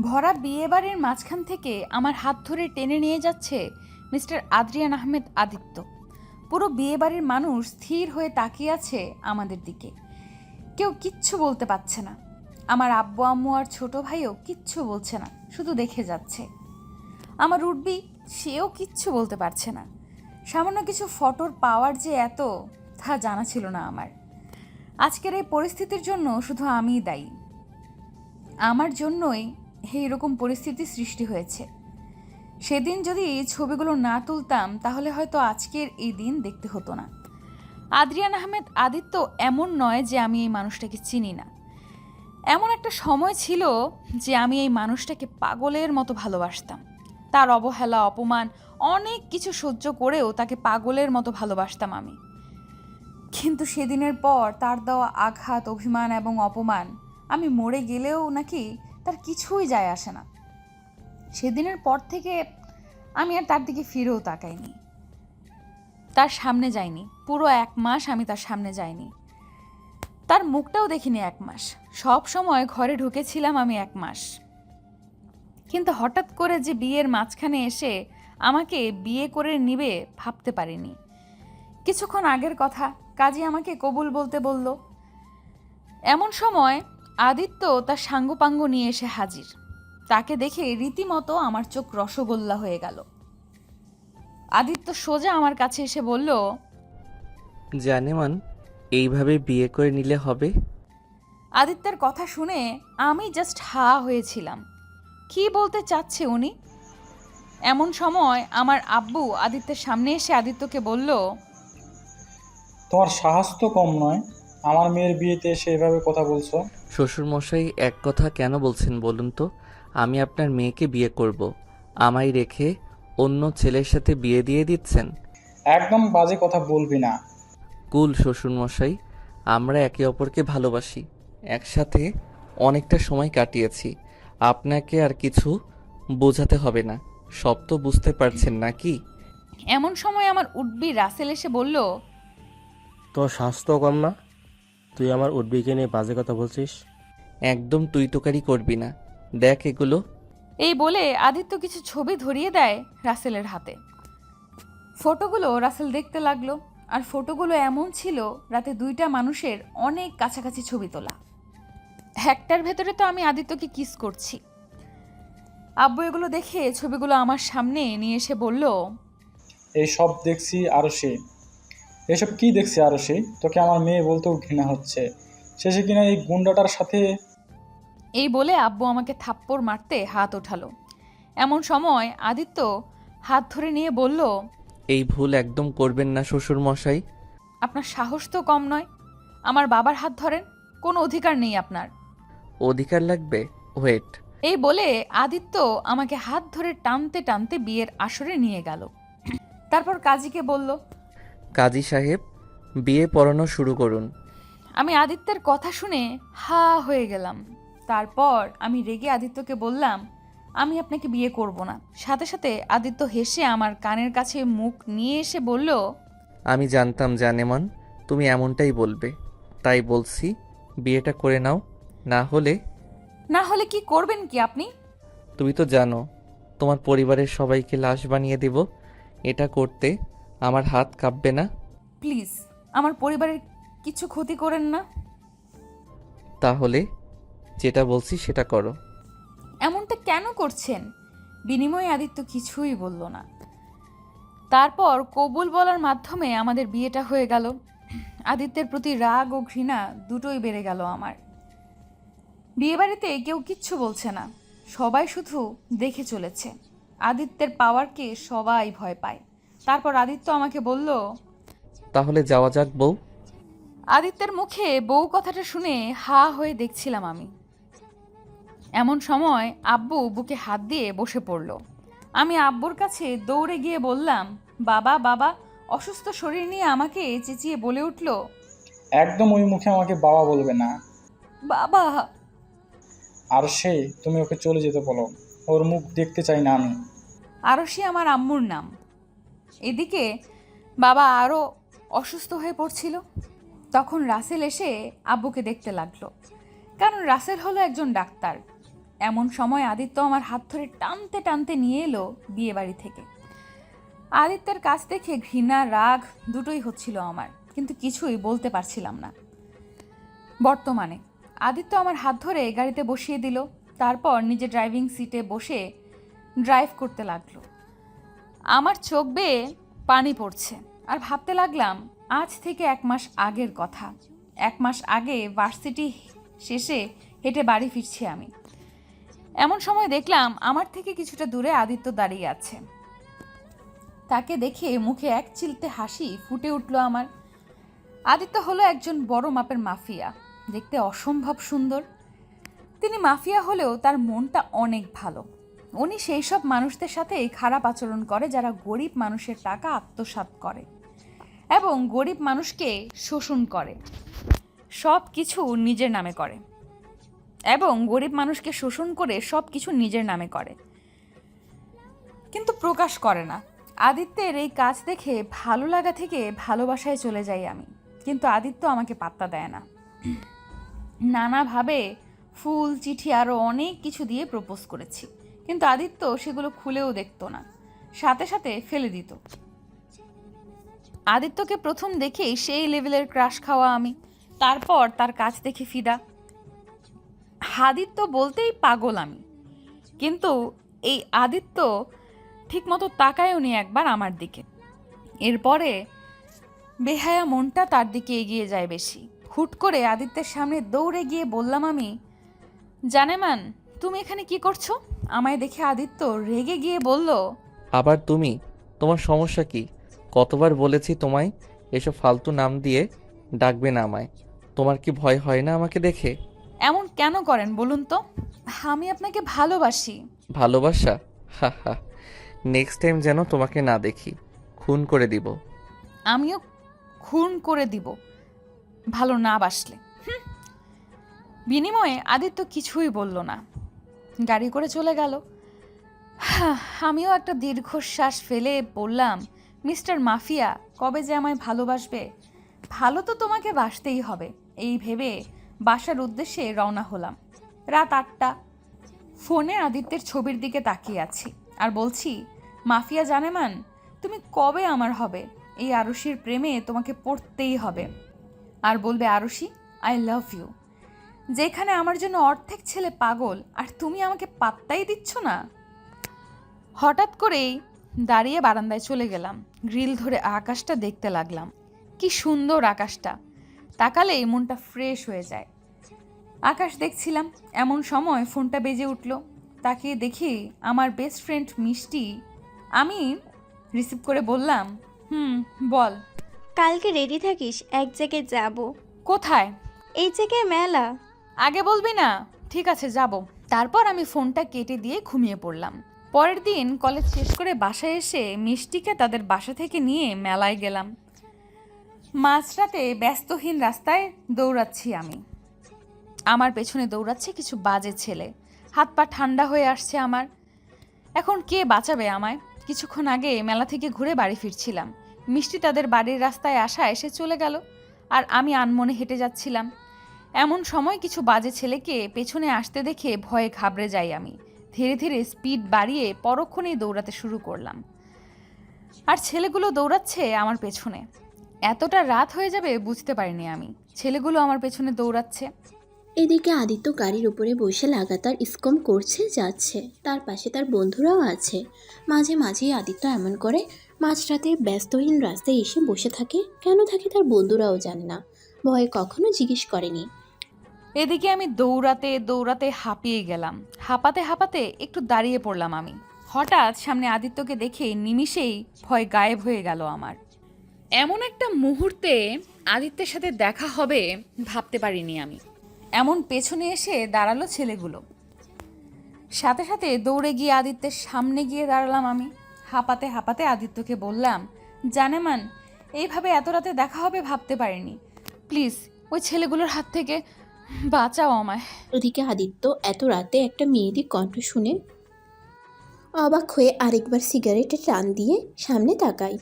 ভরা বিয়েবাড়ির মাঝখান থেকে আমার হাত ধরে টেনে নিয়ে যাচ্ছে মিস্টার আদ্রিয়ান আহমেদ আদিত্য। পুরো বিয়েবাড়ির মানুষ স্থির হয়ে তাকিয়ে আছে আমাদের দিকে। কেউ কিচ্ছু বলতে পারছে না। আমার আব্বু, আম্মু আর ছোট ভাইও কিচ্ছু বলছে না, শুধু দেখে যাচ্ছে। আমার উঠবি সেও কিচ্ছু বলতে পারছে না। সামান্য কিছু ফটোর পাওয়ার যে এত, তা জানা ছিল না আমার। আজকের এই পরিস্থিতির জন্য শুধু আমিই দায়ী। আমার জন্যই এইরকম পরিস্থিতি সৃষ্টি হয়েছে। সেদিন যদি এই ছবিগুলো না তুলতাম, তাহলে হয়তো আজকের এই দিন দেখতে হতো না। আদ্রিয়ান আহমেদ আদিত্য এমন নয় যে আমি এই মানুষটাকে চিনি না। এমন একটা সময় ছিল যে আমি এই মানুষটাকে পাগলের মতো ভালোবাসতাম। তার অবহেলা, অপমান, অনেক কিছু সহ্য করেও তাকে পাগলের মতো ভালোবাসতাম আমি। কিন্তু সেদিনের পর তার দেওয়া আঘাত, অভিমান এবং অপমান, আমি মরে গেলেও নাকি তার কিছুই যায় আসে না। সেদিনের পর থেকে আমি আর তার দিকে ফিরেও তাকাইনি। তার সামনে যাইনি। পুরো এক মাস আমি তার সামনে যাইনি। তার মুখটাও দেখিনি এক মাস। সব সময় ঘরে ঢুকেছিলাম আমি এক মাস। কিন্তু হঠাৎ করে যে বিয়ের মাঝখানে এসে আমাকে বিয়ে করে নিবে ভাবতে পারিনি। কিছুক্ষণ আগের কথা, কাজী আমাকে কবুল বলতে বলল, এমন সময় আদিত্য তার সাঙ্গপাঙ্গ নিয়ে এসে হাজির। তাকে দেখে রীতিমতো আমার চোখ রসগোল্লা হয়ে গেল। আদিত্য সোজা আমার কাছে এসে বলল জানেমান এইভাবে বিয়ে করে নিলে হবে? আদিত্যের কথা শুনে আমি জাস্ট হা হয়েছিলাম। কি বলতে চাচ্ছে উনি? এমন সময় আমার আব্বু আদিত্যের সামনে এসে আদিত্যকে বলল তোমার সাহস তো কম নয়। আমার মেয়ের বিয়েতে এসে এভাবে কথা বলছো? শ্বশুরমশাই এক কথা কেন বলছেন বলুন তো? আমি আপনার মেয়েকে বিয়ে করব। আমায় রেখে অন্য ছেলের সাথে বিয়ে দিয়ে দিচ্ছেন? একদম বাজে কথা বলবি না। কুল শ্বশুরমশাই আমরা একে অপরকে ভালোবাসি। একসাথে অনেকটা সময় কাটিয়েছি। আপনাকে আর কিছু বোঝাতে হবে না। সব তো বুঝতে পারছেন নাকি? এমন সময় আমার উডবি রাসেল এসে বলল তোর স্বাস্থ্য কম না? তুই আমার উদ্বিকে নিয়ে বাজে কথা বলছিস? একদম তুই তোকারি করবি না। দেখ এগুলো। এই বলে আদিত্য কিছু ছবি ধরিয়ে দেয় রাসেলের হাতে। ফটোগুলো রাসেল দেখতে লাগল আর ফটোগুলো এমন ছিল রাতে দুইটা মানুষের অনেক কাছাকাছি ছবি তোলা। একটার ভেতরে তো আমি আদিত্যকে কিস করছি। আব্বু এগুলো দেখে ছবিগুলো আমার সামনে নিয়ে এসে বলল এই সব দেখছি আরও সে। এসব কি দেখছি আরও সে? তোকে আমার মেয়ে বলতেও ঘৃণা হচ্ছে। শেষে কিনা এই গুন্ডাটার সাথে এই বলে আব্বু আমাকে থাপ্পড় মারতে হাত ওঠালো। এমন সময় আদিত্য হাত ধরে নিয়ে বলল এই ভুল একদম করবেন না শ্বশুরমশাই। আপনার সাহস তো কম নয়। আমার বাবার হাত ধরেন কোনো অধিকার নেই আপনার। অধিকার লাগবে? ওয়েট। এই বলে আদিত্য আমাকে হাত ধরে টানতে টানতে বিয়ের আসরে নিয়ে গেল। তারপর কাজীকে বলল কাজী সাহেব বিয়ে পড়ানো শুরু করুন। আমি আদিত্যের কথা শুনে হা হয়ে গেলাম। তারপর আমি রেগে আদিত্যকে বললাম আমি আপনাকে বিয়ে করব না। সাথে সাথে আদিত্য হেসে আমার কানের কাছে মুখ নিয়ে এসে বলল আমি জানতাম জানেমান তুমি এমনটাই বলবে। তাই বলছি বিয়েটা করে নাও না হলে না হলে কি করবেন কি আপনি? তুমি তো জানো তোমার পরিবারের সবাইকে লাশ বানিয়ে দেব। এটা করতে আমার হাত কাঁপবে না? প্লিজ আমার পরিবারের কিছু ক্ষতি করেন না। তাহলে যেটা বলছি সেটা করো। এমনটা কেন করছেন? বিনিময়ে আদিত্য কিছুই বলল না। তারপর কবুল বলার মাধ্যমে আমাদের বিয়েটা হয়ে গেল। আদিত্যের প্রতি রাগ ও ঘৃণা দুটোই বেড়ে গেল আমার। বিয়েবাড়িতে কেউ কিচ্ছু বলছে না। সবাই শুধু দেখে চলেছে। আদিত্যের পাওয়ারকে সবাই ভয় পায়। তারপর আদিত্য আমাকে বলল তাহলে যাওয়া যাক বউ। আদিত্যের মুখে বউ কথাটা শুনে হা হয়ে দেখছিলাম আমি। এমন সময় আব্বু বুকে হাত দিয়ে বসে পড়ল। আমি আব্বুর কাছে দৌড়ে গিয়ে বললাম বাবা বাবা অসুস্থ শরীর নিয়ে আমাকে চেঁচিয়ে বলে উঠল একদম ওই মুখে আমাকে বাবা বলবে না। বাবা। আর সে তুমি ওকে চলে যেতে বলো। ওর মুখ দেখতে চাই না আমি। আরশি আমার আম্মুর নাম। এদিকে বাবা আরও অসুস্থ হয়ে পড়ছিল। তখন রাসেল এসে আব্বুকে দেখতে লাগল। কারণ রাসেল হলো একজন ডাক্তার। এমন সময় আদিত্য আমার হাত ধরে টানতে টানতে নিয়ে এলো বিয়ে বাড়ি থেকে। আদিত্যের কাছ দেখে ঘৃণা, রাগ দুটোই হচ্ছিল আমার, কিন্তু কিছুই বলতে পারছিলাম না। বর্তমানে আদিত্য আমার হাত ধরে গাড়িতে বসিয়ে দিল, তারপর নিজে ড্রাইভিং সিটে বসে ড্রাইভ করতে লাগল। আমার চোখ বেয়ে পানি পড়ছে। আর ভাবতে লাগলাম, আজ থেকে এক মাস আগের কথা। এক মাস আগে ভার্সিটি শেষে হেঁটে বাড়ি ফিরছি আমি। এমন সময় দেখলাম, আমার থেকে কিছুটা দূরে আদিত্য দাঁড়িয়ে আছে। তাকে দেখে মুখে এক চিলতে হাসি ফুটে উঠল আমার। আদিত্য হলো একজন বড় মাপের মাফিয়া, দেখতে অসম্ভব সুন্দর। তিনি মাফিয়া হলেও তার মনটা অনেক ভালো। উনি সেই সব মানুষদের সাথে এই খারাপ আচরণ করে যারা গরিব মানুষের টাকা আত্মসাৎ করে এবং গরিব মানুষকে শোষণ করে। সব কিছু নিজের নামে করে এবং গরিব মানুষকে শোষণ করে সব কিছু নিজের নামে করে। কিন্তু প্রকাশ করে না। আদিত্যের এই কাজ দেখে ভালো লাগা থেকে ভালোবাসায় চলে যাই আমি। কিন্তু আদিত্য আমাকে পাত্তা দেয় না। নানাভাবে ফুল, চিঠি আরও অনেক কিছু দিয়ে প্রপোজ করেছি। কিন্তু আদিত্য সেগুলো খুলেও দেখতো না। সাথে সাথে ফেলে দিত। আদিত্যকে প্রথম দেখেই সেই লেভেলের ক্রাশ খাওয়া আমি। তারপর তার কাছ দেখে ফিদা। আদিত্য বলতেই পাগল আমি। কিন্তু এই আদিত্য ঠিকমতো তাকায়ও নি একবার আমার দিকে। এরপরে বেহায়া মনটা তার দিকে এগিয়ে যায় বেশি। হুট করে আদিত্যের সামনে দৌড়ে গিয়ে বললাম আমি, জানেমান তুমি এখানে কি করছ? আমায় দেখে আদিত্য রেগে গিয়ে বলল আবার তুমি? তোমার সমস্যা কি? কতবার বলেছি তোমায় এসব ফালতু নাম দিয়ে ডাকবে না আমায়। তোমার কি ভয় হয় না আমাকে দেখে? এমন কেন করেন বলুন তো? আমি আপনাকে ভালোবাসি। ভালোবাসা? হা হা। নেক্সট টাইম যেন তোমাকে না দেখি। খুন করে দিব। আমিও খুন করে দিব। ভালো না বাসলে। হুম। বিনিময়ে আদিত্য কিছুই বলল না। গাড়ি করে চলে গেল। আমিও একটা দীর্ঘশ্বাস ফেলে বললাম, মিস্টার মাফিয়া, কবে যে আমায় ভালোবাসবে? ভালো তো তোমাকে বাসতেই হবে। এই ভেবে বাসার উদ্দেশ্যে রওনা হলাম। রাত আটটা। ফোনে আদিত্যের ছবির দিকে তাকিয়ে আছি আর বলছি, মাফিয়া জানে জানেমান, তুমি কবে আমার হবে? এই আরুষির প্রেমে তোমাকে পড়তেই হবে। আর বলবে, আরুষি, আই লাভ ইউ। যেখানে আমার জন্য অর্ধেক ছেলে পাগল আর তুমি আমাকে পাত্তাই দিচ্ছ না? হঠাৎ করেই দাঁড়িয়ে বারান্দায় চলে গেলাম গ্রিল ধরে আকাশটা দেখতে লাগলাম। কি সুন্দর আকাশটা! তাকালেই মনটা ফ্রেশ হয়ে যায়। আকাশ দেখছিলাম এমন সময় ফোনটা বেজে উঠল। তাকিয়ে দেখি আমার বেস্ট ফ্রেন্ড মিষ্টি। আমি রিসিভ করে বললাম হুম বল। কালকে রেডি থাকিস এক জায়গায় যাব। কোথায়? এই জায়গায় মেলা। আগে বলবি না? ঠিক আছে, যাব। তারপর আমি ফোনটা কেটে দিয়ে ঘুমিয়ে পড়লাম। পরের দিন কলেজ শেষ করে বাসায় এসে মিষ্টিকে তাদের বাসা থেকে নিয়ে মেলায় গেলাম। মাঝরাতে ব্যস্তহীন রাস্তায় দৌড়াচ্ছি আমি। আমার পেছনে দৌড়াচ্ছে কিছু বাজে ছেলে। হাত পা ঠান্ডা হয়ে আসছে আমার। এখন কে বাঁচাবে আমায়? কিছুক্ষণ আগে মেলা থেকে ঘুরে বাড়ি ফিরছিলাম। মিষ্টি তাদের বাড়ির রাস্তায় আসা এসে চলে গেল। আর আমি আনমনে হেঁটে যাচ্ছিলাম। এমন সময় কিছু বাজে ছেলেকে পেছনে আসতে দেখে ভয়ে ঘাবড়ে যাই আমি। ধীরে ধীরে স্পিড বাড়িয়ে পরক্ষণেই দৌড়াতে শুরু করলাম। আর ছেলেগুলো দৌড়াচ্ছে আমার পেছনে। এতটা রাত হয়ে যাবে বুঝতে পারিনি আমি। ছেলেগুলো আমার পেছনে দৌড়াচ্ছে। এদিকে আদিত্য গাড়ির উপরে বসে লাগাতার স্কম করছে, যাচ্ছে। তার পাশে তার বন্ধুরাও আছে। মাঝে মাঝেই আদিত্য এমন করে, মাঝরাতে ব্যস্তহীন রাস্তায় এসে বসে থাকে। কেন থাকে তার বন্ধুরাও জানে না। ভয়ে কখনো জিজ্ঞেস করেনি। এদিকে আমি দৌড়াতে দৌড়াতে হাঁপিয়ে গেলাম। হাঁপাতে হাঁপাতে একটু দাঁড়িয়ে পড়লাম আমি। হঠাৎ সামনে আদিত্যকে দেখে নিমিষেই ভয় গায়েব হয়ে গেল আমার। এমন একটা মুহূর্তে আদিত্যের সাথে দেখা হবে ভাবতে পারিনি আমি। এমন পেছনে এসে দাঁড়াল ছেলেগুলো। সাথে সাথে দৌড়ে গিয়ে আদিত্যের সামনে গিয়ে দাঁড়ালাম আমি। হাঁপাতে হাঁপাতে আদিত্যকে বললাম, জানেমান, এইভাবে এত রাতে দেখা হবে ভাবতে পারিনি। প্লিজ, ওই ছেলেগুলোর হাত থেকে বাঁচাও আমায়। ওদিকে আদিত্য এত রাতে একটা মেয়েদের কণ্ঠ শুনে অবাক হয়ে আরেকবার সিগারেটে টান দিয়ে সামনে তাকায়।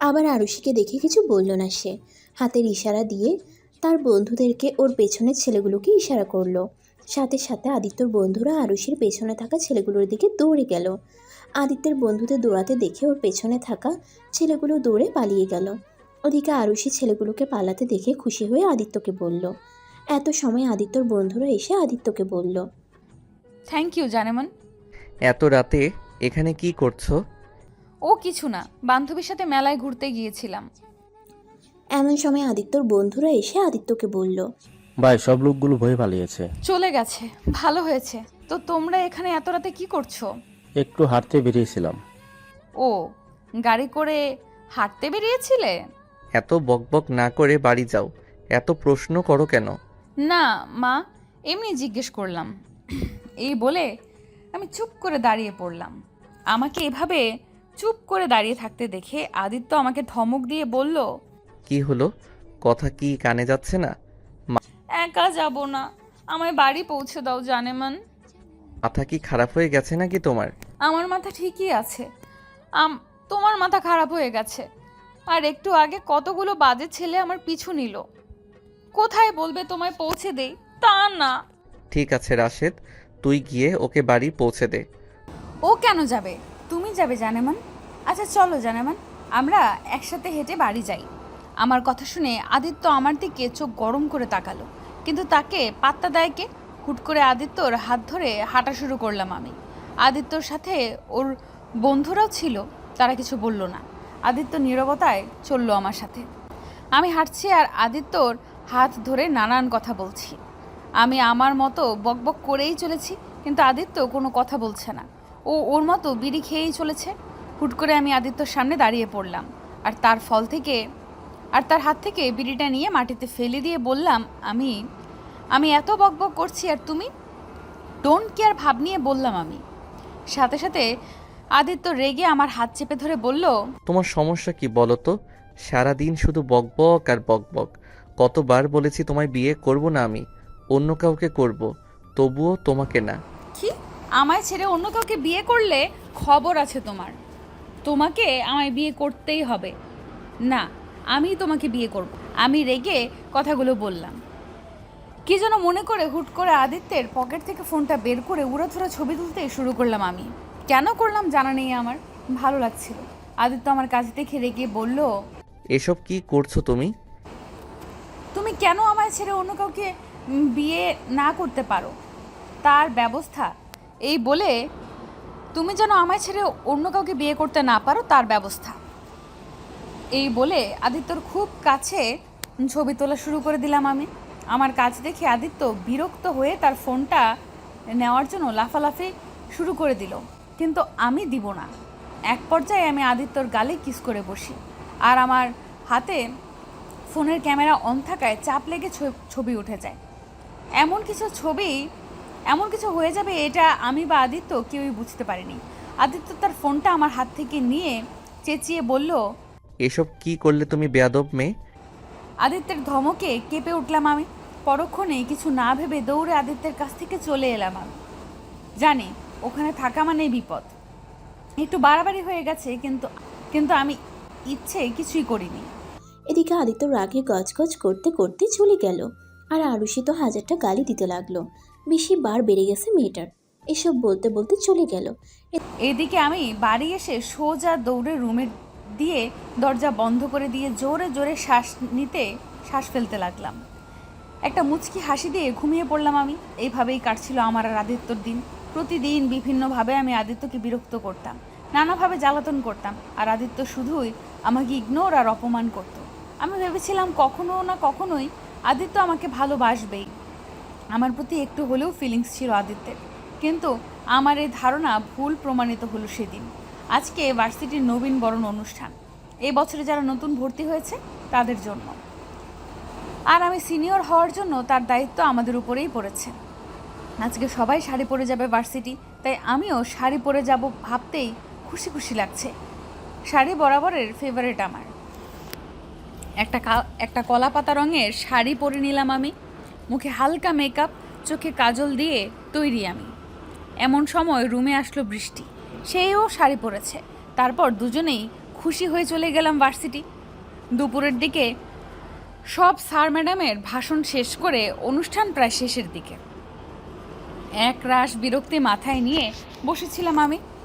আবার আরুষিকে দেখে কিছু বলল না সে। হাতের ইশারা দিয়ে তার বন্ধুদেরকে ওর পেছনের ছেলেগুলোকে ইশারা করল। সাথে সাথে আদিত্যর বন্ধুরা আরুষির পেছনে থাকা ছেলেগুলোর দিকে দৌড়ে গেল। আদিত্যের বন্ধুদের দৌড়াতে দেখে ওর পেছনে থাকা ছেলেগুলো দৌড়ে পালিয়ে গেল। ওদিকে আরুষি ছেলেগুলোকে পালাতে দেখে খুশি হয়ে আদিত্যকে বলল এত সময় আদিত্যর বন্ধুরা এসে আদিত্যকে বলল থ্যাংক ইউ জানেমন। এত রাতে এখানে কি করছ? ও কিছু না বান্ধবীর সাথে মেলায় ঘুরতে গিয়েছিলাম। এমন সময় আদিত্যর বন্ধুরা এসে আদিত্যকে বলল ভাই সব লোকগুলো ভয়ে পালিয়েছে। চলে গেছে ভালো হয়েছে। তো তোমরা এখানে এত রাতে কি করছ? একটু হাঁটতে বেরিয়েছিলাম। ও গাড়ি করে হাঁটতে বেরিয়েছিলে? এত বকবক না করে বাড়ি যাও এত প্রশ্ন করো কেন? না মা এমনি জিজ্ঞেস করলাম। এই বলে আমি চুপ করে দাঁড়িয়ে পড়লাম। আমাকে এভাবে চুপ করে দাঁড়িয়ে থাকতে দেখে আদিত্য আমাকে ধমক দিয়ে বলল কি হলো? কথা কি কানে যাচ্ছে না? একা যাব না। আমায় বাড়ি পৌঁছে দাও জানেমান। মাথা কি খারাপ হয়ে গেছে নাকি তোমার? আমার মাথা ঠিকই আছে। আম তোমার মাথা খারাপ হয়ে গেছে। আর একটু আগে কতগুলো বাজে ছেলে আমার পিছু নিল। কোথায় বলবে তোমায় পৌঁছে দেই? তা না। ঠিক আছে রাশেদ তুই গিয়ে ওকে বাড়ি পৌঁছে দে। ও কেন যাবে? তুমি যাবে জানেমান? আচ্ছা চলো জানেমান। আমরা একসাথে হেঁটে বাড়ি যাই। আমার কথা শুনে আদিত্য আমার দিকে চোখ গরম করে তাকালো। কিন্তু তাকে পাত্তা দেয় কে? হুট করে আদিত্যর হাত ধরে হাঁটা শুরু করলাম আমি। আদিত্যর সাথে ওর বন্ধুরাও ছিল তারা কিছু বলল না। আদিত্য নীরবতায় চলল আমার সাথে। আমি হাঁটছি আর আদিত্যর হাত ধরে নানান কথা বলছি। আমি আমার মতো বকবক করেই চলেছি, কিন্তু আদিত্য কোনো কথা বলছে না। ও ওর মতো বিড়ি খেয়েই চলেছে। হুট করে আমি আদিত্যর সামনে দাঁড়িয়ে পড়লাম। আর তার ফল থেকে, আর তার হাত থেকে বিড়িটা নিয়ে মাটিতে ফেলে দিয়ে বললাম, আমি আমি এত বকবক করছি, আর তুমি? ডোন্ট কেয়ার ভাব নিয়ে বললাম আমি। সাথে সাথে আদিত্য রেগে আমার হাত চেপে ধরে বলল, তোমার সমস্যা কি বলো তো? সারাদিন শুধু বকবক আর বকবক কতবার বলেছি তোমায় বিয়ে করব না আমি অন্য কাউকে করব তবুও তোমাকে না। কি? আমায় ছেড়ে অন্য কাউকে বিয়ে করলে খবর আছে তোমার। তোমাকে আমায় বিয়ে করতেই হবে। না আমি তোমাকে বিয়ে করব। আমি রেগে কথাগুলো বললাম। কি যেন মনে করে হুট করে আদিত্যের পকেট থেকে ফোনটা বের করে উড়াধুরা ছবি তুলতে শুরু করলাম আমি। কেন করলাম জানা নেই আমার ভালো লাগছিল। আদিত্য আমার কাছ দেখে রেগে বলল এসব কি করছ তুমি? কেন আমায় ছেড়ে অন্য কাউকে বিয়ে না করতে পারো? তার ব্যবস্থা। এই বলে তুমি যেন আমায় ছেড়ে অন্য কাউকে বিয়ে করতে না পারো, তার ব্যবস্থা। এই বলে আদিত্যর খুব কাছে ছবি তোলা শুরু করে দিলাম আমি। আমার কাজ দেখে আদিত্য বিরক্ত হয়ে তার ফোনটা নেওয়ার জন্য লাফালাফি শুরু করে দিল। কিন্তু আমি দিব না। এক পর্যায়ে আমি আদিত্যর গালে কিস করে বসি। আর আমার হাতে ফোনের ক্যামেরা অন থাকায় চাপ লেগে ছবি উঠে যায়। এমন কিছু ছবি এমন কিছু হয়ে যাবে এটা আমি বা আদিত্য কেউই বুঝতে পারিনি। আদিত্য তার ফোনটা আমার হাত থেকে নিয়ে চেঁচিয়ে বলল এসব কি করলে তুমি বেয়াদব মেয়ে? আদিত্যের ধমকে কেঁপে উঠলাম আমি। পরক্ষণে কিছু না ভেবে দৌড়ে আদিত্যের কাছ থেকে চলে এলাম আমি। জানি ওখানে থাকা মানেই বিপদ। একটু বাড়াবাড়ি হয়ে গেছে কিন্তু কিন্তু আমি ইচ্ছে কিছুই করিনি। এদিকে আদিত্য রাগে গজগজ করতে করতে চলে গেল আর আরুষি তো হাজারটা গালি দিতে লাগল। বেশি বার বেড়ে গেছে মেয়েটার। এসব বলতে বলতে চলে গেল। এদিকে আমি বাড়ি এসে সোজা দৌড়ে রুমে দিয়ে দরজা বন্ধ করে দিয়ে জোরে জোরে শ্বাস নিতে শ্বাস ফেলতে লাগলাম। একটা মুচকি হাসি দিয়ে ঘুমিয়ে পড়লাম আমি। এইভাবেই কাটছিল আমার আর আদিত্যর দিন। প্রতিদিন বিভিন্নভাবে আমি আদিত্যকে বিরক্ত করতাম। নানাভাবে জ্বালাতন করতাম। আর আদিত্য শুধুই আমাকে ইগনোর আর অপমান করত। আমি ভেবেছিলাম কখনো না কখনোই আদিত্য আমাকে ভালোবাসবেই। আমার প্রতি একটু হলেও ফিলিংস ছিল আদিত্যের। কিন্তু আমার এই ধারণা ভুল প্রমাণিত হলো সেদিন। আজকে ভার্সিটির নবীন বরণ অনুষ্ঠান। এই বছরে যারা নতুন ভর্তি হয়েছে, তাদের জন্য। আর আমি সিনিয়র হওয়ার জন্য তার দায়িত্ব আমাদের উপরেই পড়েছে। আজকে সবাই শাড়ি পরে যাবে ভার্সিটি তাই আমিও শাড়ি পরে যাব ভাবতেই খুশি খুশি লাগছে। শাড়ি বরাবরের ফেভারিট আমার। একটা একটা কলা পাতা রঙের শাড়ি পরে নিলাম আমি। মুখে হালকা মেকআপ চোখে কাজল দিয়ে তৈরি আমি। এমন সময় রুমে আসলো বৃষ্টি। সেও শাড়ি পরেছে। তারপর দুজনেই খুশি হয়ে চলে গেলাম ভার্সিটি দুপুরের দিকে সব স্যার ম্যাডামের ভাষণ শেষ করে অনুষ্ঠান প্রায় শেষের দিকে। এক রাশ বিরক্তি মাথায় নিয়ে বসেছিলাম আমি।